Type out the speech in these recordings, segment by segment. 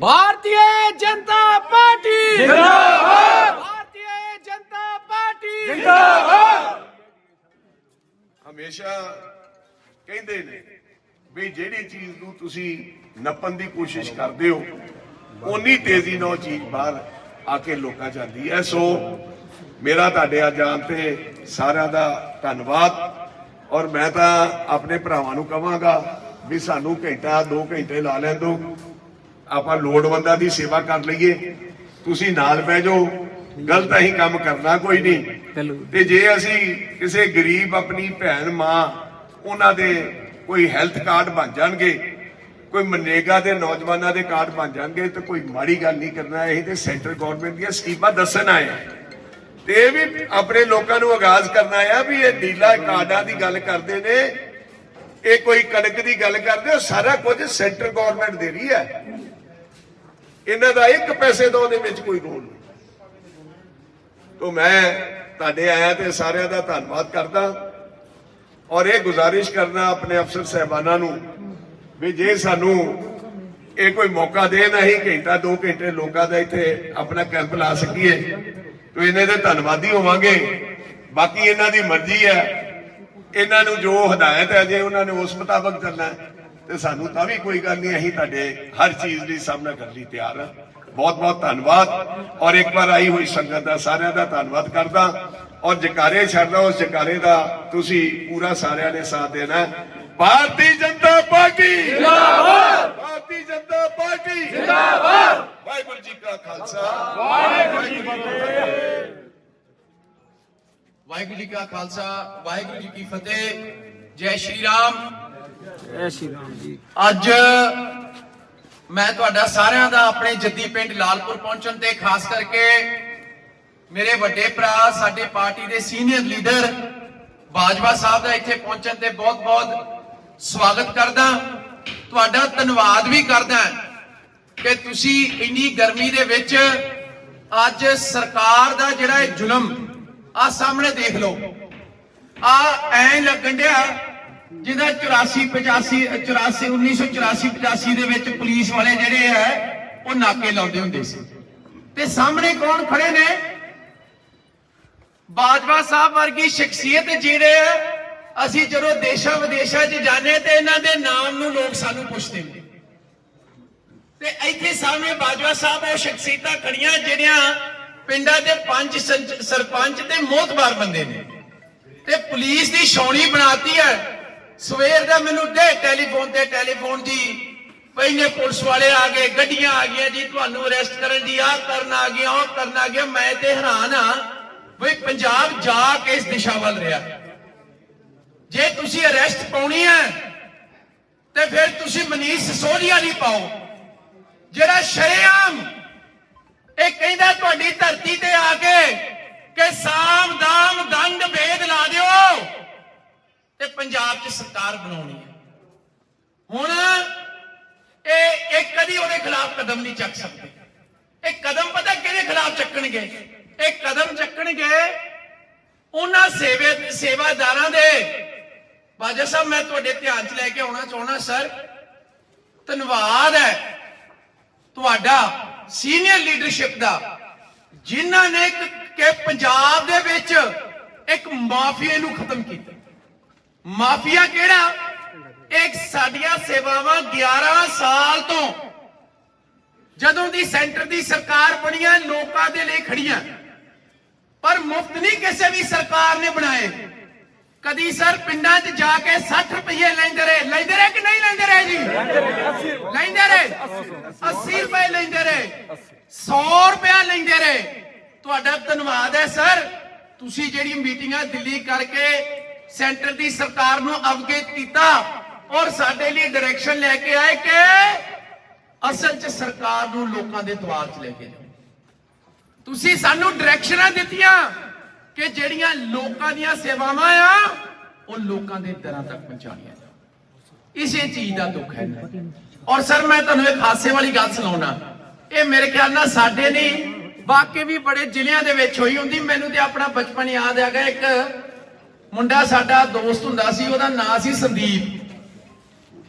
Bharatiya Janata party जिंदाबाद Bharatiya Janata party जिंदाबाद ਹਮੇਸ਼ਾ ਕਹਿੰਦੇ ਨੇ ਵੀ ਜਿਹੜੀ ਚੀਜ਼ ਨੂੰ ਤੁਸੀਂ ਨੱਪਣ ਦੀ ਕੋਸ਼ਿਸ਼ ਕਰਦੇ ਹੋ ਓਨੀ ਤੇਜ਼ੀ ਨਾਲ ਉਹ ਚੀਜ਼ ਬਾਹਰ ਆ ਕੇ ਲੋਕਾਂ ਚ ਆਉਂਦੀ ਹੈ ਸੋ ਮੇਰਾ ਤੁਹਾਡੇ ਆ ਜਾਣ ਤੇ ਸਾਰਿਆਂ ਦਾ ਧੰਨਵਾਦ ਔਰ ਮੈਂ ਤਾਂ ਆਪਣੇ ਭਰਾਵਾਂ ਨੂੰ ਕਹਾਂਗਾ ਵੀ ਸਾਨੂੰ ਘੰਟਾ 2 ਘੰਟੇ ਲਾ ਲੈਣ ਦਿਓ ਆਪਾਂ ਲੋੜਵੰਦਾਂ ਦੀ ਸੇਵਾ ਕਰ ਲਈਏ। ਤੁਸੀਂ ਨਾਲ ਬਹਿ ਜਾਓ। ਗਲਤ ਅਸੀਂ ਕੰਮ ਕਰਨਾ ਕੋਈ ਨਹੀਂ। ਤੇ ਜੇ ਅਸੀਂ ਕਿਸੇ ਗਰੀਬ ਆਪਣੀ ਭੈਣ ਮਾਂ ਉਹਨਾਂ ਦੇ ਕੋਈ ਹੈਲਥ ਕਾਰਡ ਬਣ ਜਾਣਗੇ ਕੋਈ ਮਨੇਗਾ ਦੇ ਨੌਜਵਾਨਾਂ ਦੇ ਕਾਰਡ ਬਣ ਜਾਣਗੇ ਤਾਂ ਕੋਈ ਮਾੜੀ ਗੱਲ ਨਹੀਂ ਕਰਨਾ। ਇਹ ਤੇ ਸੈਂਟਰ ਗਵਰਨਮੈਂਟ ਦੀਆਂ ਸਕੀਮਾਂ ਦੱਸਣ ਆਏ। ਤੇ ਇਹ ਵੀ ਆਪਣੇ ਲੋਕਾਂ ਨੂੰ ਆਗਾਜ਼ ਕਰਨਾ ਆ ਵੀ ਇਹ ਡੀਲਾ ਕਾਰਡਾਂ ਦੀ ਗੱਲ ਕਰਦੇ ਨੇ। ਇਹ ਕੋਈ ਕਣਕ ਦੀ ਗੱਲ ਕਰਦੇ ਹੋ ਸਾਰਾ ਕੁਝ ਸੈਂਟਰ ਗਵਰਨਮੈਂਟ ਦੇ ਰਹੀ ਹੈ। ਇਹਨਾਂ ਦਾ ਇੱਕ ਪੈਸੇ ਤੋਂ ਉਹਦੇ ਵਿੱਚ ਕੋਈ ਰੋਲ ਨਹੀਂ। ਤੋਂ ਮੈਂ ਤੁਹਾਡੇ ਆਇਆ ਤੇ ਸਾਰਿਆਂ ਦਾ ਧੰਨਵਾਦ ਕਰਦਾ ਔਰ ਇਹ ਗੁਜ਼ਾਰਿਸ਼ ਕਰਨਾ ਆਪਣੇ ਅਫਸਰ ਸਹਿਬਾਨਾਂ ਨੂੰ ਵੀ ਜੇ ਸਾਨੂੰ ਇਹ ਕੋਈ ਮੌਕਾ ਦੇਣ ਅਸੀਂ ਘੰਟਾ 2 ਘੰਟੇ ਲੋਕਾਂ ਦਾ ਇੱਥੇ ਆਪਣਾ ਕੈਂਪ ਲਾ ਸਕੀਏ ਤਾਂ ਇਹਨਾਂ ਦੇ ਧੰਨਵਾਦੀ ਹੋਵਾਂਗੇ। ਬਾਕੀ ਇਹਨਾਂ ਦੀ ਮਰਜ਼ੀ ਹੈ। ਇਹਨਾਂ ਨੂੰ ਜੋ ਹਦਾਇਤ ਹੈ ਜੇ ਉਹਨਾਂ ਨੇ ਉਸ ਮੁਤਾਬਕ ਚੱਲਣਾ ਹੈ, ਤੇ ਸਾਨੂੰ ਤਾਂ ਵੀ ਕੋਈ ਗੱਲ ਨਹੀਂ ਅਸੀਂ ਤੁਹਾਡੇ ਹਰ ਚੀਜ਼ ਲਈ ਸਾਹਮਣਾ ਕਰਨ ਲਈ ਤਿਆਰ ਹਾਂ। ਬਹੁਤ ਬਹੁਤ ਧੰਨਵਾਦ। ਔਰ ਇੱਕ ਵਾਰ ਆਈ ਹੋਈ ਸੰਗਤ ਦਾ ਸਾਰਿਆਂ ਦਾ ਧੰਨਵਾਦ ਕਰਦਾ। ਔਰ ਜਕਾਰੇ ਛੱਡਦਾ ਉਸ ਜਕਾਰੇ ਦਾ ਤੁਸੀਂ ਪੂਰਾ ਸਾਰਿਆਂ ਨੇ ਸਾਥ ਦੇਣਾ। ਭਾਰਤੀ ਜਨਤਾ ਪਾਰਟੀ! ਜਿੰਦਾਬਾਦ! ਭਾਰਤੀ ਜਨਤਾ ਪਾਰਟੀ! ਜਿੰਦਾਬਾਦ! ਵਾਹਿਗੁਰੂ ਜੀ ਕਾ ਖਾਲਸਾ। ਵਾਹਿਗੁਰੂ ਜੀ ਕੀ ਫਤਿਹ। ਵਾਹਿਗੁਰੂ ਜੀ ਕਾ ਖਾਲਸਾ ਵਾਹਿਗੁਰੂ ਜੀ ਕੀ ਫਤਿਹ। ਜੈ ਸ਼੍ਰੀ ਰਾਮ। ਅੱਜ ਮੈਂ ਤੁਹਾਡਾ ਸਾਰਿਆਂ ਦਾ ਆਪਣੇ ਜੱਦੀ ਪਿੰਡ ਲਾਲਪੁਰ ਪਹੁੰਚਣ ਤੇ ਖਾਸ ਕਰਕੇ ਮੇਰੇ ਵੱਡੇ ਭਰਾ, ਸਾਡੇ ਪਾਰਟੀ ਦੇ ਸੀਨੀਅਰ ਲੀਡਰ ਬਾਜਵਾ ਸਾਹਿਬ ਦਾ ਇੱਥੇ ਪਹੁੰਚਣ ਤੇ ਬਹੁਤ-ਬਹੁਤ ਸਵਾਗਤ ਕਰਦਾ। ਤੁਹਾਡਾ ਧੰਨਵਾਦ ਵੀ ਕਰਦਾ ਕਿ ਤੁਸੀਂ ਇੰਨੀ ਗਰਮੀ ਦੇ ਵਿੱਚ ਅੱਜ ਸਰਕਾਰ ਦਾ ਜਿਹੜਾ ਇਹ ਜ਼ੁਲਮ ਆ ਸਾਹਮਣੇ ਦੇਖ ਲਓ। ਆ ਐਂ ਲੱਗਣ ਡਿਆ ਜਿਹਦਾ 84 85 84 1984 85 ਦੇ ਵਿੱਚ ਪੁਲਿਸ ਵਾਲੇ ਜਿਹੜੇ ਆ, ਉਹ ਨਾਕੇ ਲਾਉਂਦੇ ਹੁੰਦੇ ਸੀ। ਤੇ ਸਾਹਮਣੇ ਕੌਣ ਖੜੇ ਨੇ? ਬਾਜਵਾ ਸਾਹਿਬ ਵਰਗੀ ਸ਼ਖਸੀਅਤ ਜਿਹੜੇ ਆ, ਅਸੀਂ ਜਦੋਂ ਦੇਸ਼ਾਂ ਵਿਦੇਸ਼ਾਂ 'ਚ ਜਾਂਦੇ ਤੇ ਇਹਨਾਂ ਦੇ ਨਾਮ ਨੂੰ ਲੋਕ ਸਾਨੂੰ ਪੁੱਛਦੇ ਨੇ। ਤੇ ਇੱਥੇ ਸਾਹਮਣੇ ਬਾਜਵਾ ਸਾਹਿਬ ਉਹ ਸ਼ਖਸੀਅਤਾਂ ਖੜੀਆਂ, ਜਿਹੜੀਆਂ ਪਿੰਡਾਂ ਦੇ ਪੰਜ ਸਰਪੰਚ ਤੇ ਮੋਤਬਾਰ ਬੰਦੇ ਨੇ। ਤੇ ਪੁਲਿਸ ਦੀ ਛਾਉਣੀ ਬਣਾਤੀ ਹੈ। ਸਵੇਰ ਦਾ ਮੈਨੂੰ ਦੇ ਟੈਲੀਫੋਨ ਤੇ ਟੈਲੀਫੋਨ ਜੀ ਪਹਿਲੇ ਪੁਲਿਸ ਵਾਲੇ ਆ ਗਏ, ਗੱਡੀਆਂ ਆ ਗਈਆਂ ਜੀ, ਤੁਹਾਨੂੰ ਅਰੈਸਟ ਕਰਨ ਦੀ ਆ ਕਰਨ ਆ ਗਿਆ ਉਹ ਕਰਨ ਆ ਗਿਆ ਮੈਂ ਤੇ ਹੈਰਾਨ ਆ ਵੀ ਪੰਜਾਬ ਜਾ ਕੇ ਇਸ ਦਿਸ਼ਾ ਵੱਲ ਰਿਹਾ। ਜੇ ਤੁਸੀਂ ਅਰੈਸਟ ਪਾਉਣੀ ਹੈ, ਤੇ ਫਿਰ ਤੁਸੀਂ ਮਨੀਸ਼ ਸਿਸੋਦੀਆ ਨਹੀਂ ਪਾਓ। ਜਿਹੜਾ ਸ਼ਰੇਆਮ ਇਹ ਕਹਿੰਦਾ ਤੁਹਾਡੀ ਧਰਤੀ ਤੇ ਆ ਕੇ ਕਿ ਸਾਮ ਦਾਮ ਦੰਡ ਭੇਦ ਲਾ ਦਿਓ। ਤੇ ਪੰਜਾਬ 'ਚ ਸਰਕਾਰ ਬਣਾਉਣੀ ਹੈ। ਹੁਣ ਇਹ ਇਹ ਕਦੀ ਉਹਦੇ ਖਿਲਾਫ ਕਦਮ ਨਹੀਂ ਚੱਕ ਸਕਦੇ। ਇਹ ਕਦਮ ਪਤਾ ਕਿਹਦੇ ਖਿਲਾਫ ਚੱਕਣਗੇ? ਇਹ ਕਦਮ ਚੱਕਣਗੇ ਉਹਨਾਂ ਸੇਵੇ ਸੇਵਾਦਾਰਾਂ ਦੇ। ਬਾਜਾ ਸਾਹਿਬ, ਮੈਂ ਤੁਹਾਡੇ ਧਿਆਨ 'ਚ ਲੈ ਕੇ ਆਉਣਾ ਚਾਹਣਾ ਸਰ। ਧੰਨਵਾਦ ਹੈ ਤੁਹਾਡਾ ਸੀਨੀਅਰ ਲੀਡਰਸ਼ਿਪ ਦਾ, ਜਿਨ੍ਹਾਂ ਨੇ ਕਿ ਪੰਜਾਬ ਦੇ ਵਿੱਚ ਇੱਕ ਮਾਫੀਆ ਨੂੰ ਖਤਮ ਕੀਤਾ। ਮਾਫੀਆ ਕਿਹੜਾ? ਇੱਕ ਸਾਡੀਆਂ ਸੇਵਾਵਾਂ 11 ਸਾਲ ਤੋਂ ਜਦੋਂ ਦੀ ਸੈਂਟਰ ਦੀ ਸਰਕਾਰ ਬਣੀਆਂ, ਲੋਕਾਂ ਦੇ ਲਈ ਖੜੀਆਂ। ਪਰ ਮੁਫਤ ਨਹੀਂ ਕਿਸੇ ਵੀ ਸਰਕਾਰ ਨੇ ਬਣਾਏ। ਕਦੀ ਸਰ ਪਿੰਡਾਂ 'ਚ ਜਾ ਕੇ 60 ਰੁਪਏ ਲੈਂਦੇ ਰਹੇ। ਲੈਂਦੇ ਰਹੇ ਕਿ ਨਹੀਂ ਲੈਂਦੇ ਰਹੇ ਜੀ? ਲੈਂਦੇ ਰਹੇ। 80 ਰੁਪਏ ਲੈਂਦੇ ਰਹੇ। 100 ਰੁਪਏ ਲੈਂਦੇ ਰਹੇ। ਤੁਹਾਡਾ ਧੰਨਵਾਦ ਹੈ ਸਰ। ਤੁਸੀਂ ਜਿਹੜੀ ਮੀਟਿੰਗਾਂ ਦਿੱਲੀ ਕਰਕੇ ਸੈਂਟਰ ਦੀ ਸਰਕਾਰ ਨੂੰ ਅਵਗਤ ਕੀਤਾ ਔਰ ਸਾਡੇ ਲਈ ਡਾਇਰੈਕਸ਼ਨ ਲੈ ਕੇ ਆਏ ਕਿ ਅਸਲ 'ਚ ਸਰਕਾਰ ਨੂੰ ਲੋਕਾਂ ਦੇ ਦੁਆਰ 'ਚ ਲੈ ਕੇ ਜਾਓ। ਤੁਸੀਂ ਸਾਨੂੰ ਡਾਇਰੈਕਸ਼ਨਾਂ ਦਿੱਤੀਆਂ ਕਿ ਜਿਹੜੀਆਂ ਲੋਕਾਂ ਦੀਆਂ ਸੇਵਾਵਾਂ ਆ, ਉਹ ਲੋਕਾਂ ਦੇ ਦਰਾਂ ਤੱਕ ਪਹੁੰਚਾਉਣੀਆਂ ਇਸੇ ਚੀਜ਼ ਦਾ ਦੁੱਖ ਹੈ ਔਰ ਸਰ, ਮੈਂ ਤੁਹਾਨੂੰ ਇੱਕ ਹਾਸੇ ਵਾਲੀ ਗੱਲ ਸੁਣਾਉਣਾ। ਇਹ ਮੇਰੇ ਖਿਆਲ ਨਾਲ ਸਾਡੇ ਨਹੀਂ, ਵਾਕਈ ਵੀ ਬੜੇ ਜ਼ਿਲ੍ਹਿਆਂ ਦੇ ਵਿੱਚ ਹੋਈ ਹੁੰਦੀ। ਮੈਨੂੰ ਤੇ ਆਪਣਾ ਬਚਪਨ ਯਾਦ ਆ ਗਿਆ ਇੱਕ ਮੁੰਡਾ ਸਾਡਾ ਦੋਸਤ ਹੁੰਦਾ ਸੀ, ਉਹਦਾ ਨਾਂ ਸੀ ਸੰਦੀਪ।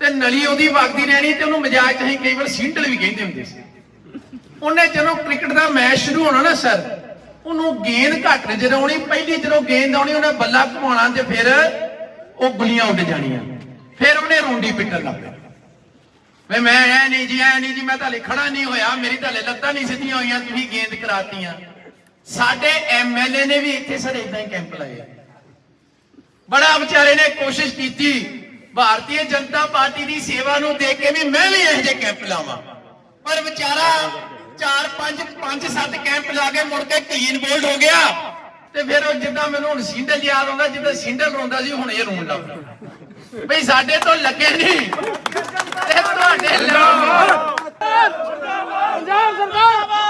ਤੇ ਨਲੀ ਉਹਦੀ ਵਗਦੀ ਰਹਿਣੀ ਤੇ ਉਹਨੂੰ ਮਜ਼ਾਕ ਚ ਅਸੀਂ ਕਈ ਵਾਰ ਸਿੰਡਲ ਵੀ ਕਹਿੰਦੇ ਹੁੰਦੇ ਸੀ। ਉਹਨੇ ਜਦੋਂ ਕ੍ਰਿਕਟ ਦਾ ਮੈਚ ਸ਼ੁਰੂ ਹੋਣਾ ਨਾ ਸਰ, ਉਹਨੂੰ ਗੇਂਦ ਘੱਟ ਨਜ਼ਰ ਪਹਿਲੀ ਜਦੋਂ ਗੇਂਦ ਆਉਣੀ, ਉਹਨੇ ਬੱਲਾ ਘੁਮਾਉਣਾ ਤੇ ਫਿਰ ਉਹ ਗੁੱਲੀਆਂ ਉੱਡ ਜਾਣੀਆਂ। ਫਿਰ ਉਹਨੇ ਰੋਂਡੀ ਪਿੱਟਣ ਲੱਗ ਪਿਆ। ਵੇ ਮੈਂ ਐ ਨਹੀਂ ਜੀ, ਐ ਨਹੀਂ ਜੀ, ਮੈਂ ਤਾਂ ਖੜਾ ਨਹੀਂ ਹੋਇਆ, ਮੇਰੀ ਤਾਂ ਹਲੇ ਲੱਤਾਂ ਨਹੀਂ ਸਿੱਧੀਆਂ ਹੋਈਆਂ, ਤੁਸੀਂ ਗੇਂਦ ਕਰਾਤੀਆਂ। ਸਾਡੇ ਐਮਐਲਏ ਨੇ ਵੀ ਇੱਥੇ ਸਰ ਇਦਾਂ ਹੀ ਕੈਂਪ ਲਾਇਆ ਬੜਾ ਵਿਚਾਰੇ ਨੇ ਕੋਸ਼ਿਸ਼ ਕੀਤੀ। ਭਾਰਤੀ ਜਨਤਾ ਪਾਰਟੀ ਦੀ ਸੇਵਾ ਨੂੰ ਦੇਖ ਕੇ ਵੀ ਮੈਂ ਵੀ ਇਹੋ ਜਿਹੇ ਕੈਂਪ ਲਾਵਾਂ। ਪਰ ਵਿਚਾਰਾ 4 5 5 7 ਕੈਂਪ ਲਾ ਕੇ ਮੁੜ ਕੇ ਕਲੀਨ ਬੋਲਡ ਹੋ ਗਿਆ। ਤੇ ਫਿਰ ਉਹ ਜਿੱਦਾਂ ਮੈਨੂੰ ਹੁਣ ਸਿੰਡਲ ਯਾਦ ਆਉਂਦਾ, ਜਿੱਦਾਂ ਸਿੰਡਲ ਰੋਂਦਾ ਸੀ, ਹੁਣ ਇਹ ਰੋਣ ਲੱਗ ਪਿਆ। ਬਈ ਸਾਡੇ ਤੋਂ ਲੱਗੇ ਨਹੀਂ। ਤੇ ਤੁਹਾਡੇ ਲੱਗੇ ਪੰਜਾਬ ਸਰਕਾਰ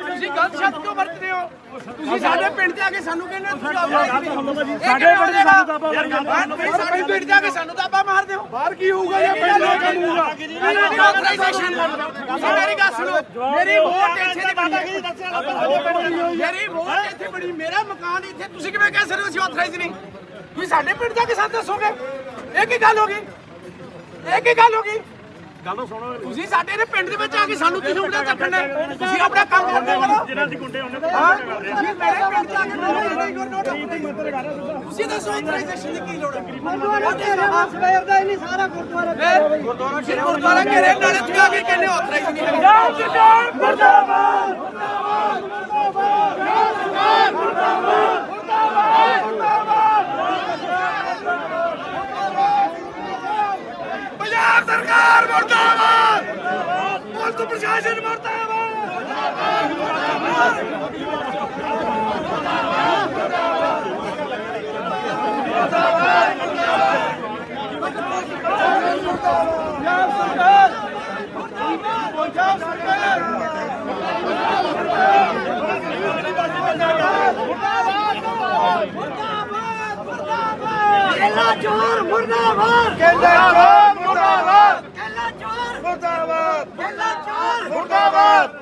ਤੁਸੀਂ ਗਲਤ ਸ਼ਬਦ ਕਿਉਂ ਵਰਤਦੇ ਹੋ? ਤੁਸੀਂ ਸਾਡੇ ਪਿੰਡ ਤੇ ਆ ਕੇ ਸਾਨੂੰ ਕਹਿੰਦੇ ਹੋ ਤੁਸੀਂ ਸਾਡੇ ਪਿੰਡ ਦੇ ਸਾਨੂੰ ਦਾਬਾ ਮਾਰਦੇ ਸਾਡੇ ਪਿੰਡ ਤੇ ਆ ਕੇ ਸਾਨੂੰ ਦਾਬਾ ਮਾਰਦੇ ਹੋ ਬਾਹਰ ਕੀ ਹੋਊਗਾ ਜਾਂ ਪਿੰਡ ਦਾ ਕੰਮ ਹੋਊਗਾ? ਤੁਸੀਂ ਮੇਰੀ ਗੱਲ ਸੁਣੋ। ਮੇਰੀ ਵੋਟ ਇੱਥੇ ਦੀ ਬਣੀ। ਹੈ। ਮੇਰੀ ਵੋਟ ਇੱਥੇ ਬਣੀ। ਮੇਰਾ ਮਕਾਨ ਇੱਥੇ ਤੁਸੀਂ ਕਿਵੇਂ ਕਹਿ ਸਕਦੇ ਹੋ ਅਸੀਂ ਆਥਰਾਈਜ਼ ਨਹੀਂ? ਤੁਸੀਂ ਸਾਡੇ ਪਿੰਡ ਜਾ ਕੇ ਸਾਨੂੰ ਦੱਸੋਗੇ? ਇਹ ਕੀ ਗੱਲ ਹੋ ਗਈ? ਇਹ ਕੀ ਗੱਲ ਹੋ ਗਈ? ਗੱਲ ਸੁਣੋ ਤੁਸੀਂ ਸਾਡੇ ਦੇ ਪਿੰਡ ਦੇ ਵਿੱਚ ਆ ਕੇ ਸਾਨੂੰ ਕਿਉਂ ਉਂਗਲਾਂ ਚੱਕਣ ਨੇ ਤੁਸੀਂ ਆਪਣਾ ਕੰਮ ਕਰਦੇ ਕਰੋ ਜਿਹਨਾਂ ਦੀ ਗੁੰਡੇ ਉਹਨੇ ਹਾਂ ਤੁਸੀਂ ਮੇਰੇ ਪਿੰਡ ਜਾ ਕੇ ਮੈਨੂੰ ਤੁਸੀਂ ਦੱਸੋ ਆਥਰਾਈਜ਼ੇਸ਼ਨ ਦੀ ਕੀ ਲੋੜ ਹੈ ਸਵੇਰ ਦਾ ਹੀ ਨਹੀਂ ਸਾਰਾ ਗੁਰਦੁਆਰਾ ਗੁਰਦੁਆਰਾ ਕਿਹੜੇ ਗੁਰਦੁਆਰਾ ਕਿਹੜੇ ਨਾਲੇ ਤੁਸੀਂ ਆ ਕੇ ਕਹਿੰਦੇ ਆਥਰਾਈਜ਼ ਨਹੀਂ ਪੰਜਾਬ ਸਰਕਾਰ ਮੁਰਦਾਬਾਦ ਪੰਜਾਬ ਸਰਕਾਰ ਮੁਰਦਾਬਾਦ ਪੁਲਿਸ ਪ੍ਰਸ਼ਾਸਨ ਮੁਰਦਾਬਾਦ ਕੇਲਾ ਚੋਰ ਮੁਰਦਾਬਾਦ ਕੇਂਦਰ ਮੁਰਦਾਬਾਦ! ਕੇਲਾ ਚੋਰ! ਮੁਰਦਾਬਾਦ! ਕੇਲਾ ਚੋਰ! ਮੁਰਦਾਬਾਦ!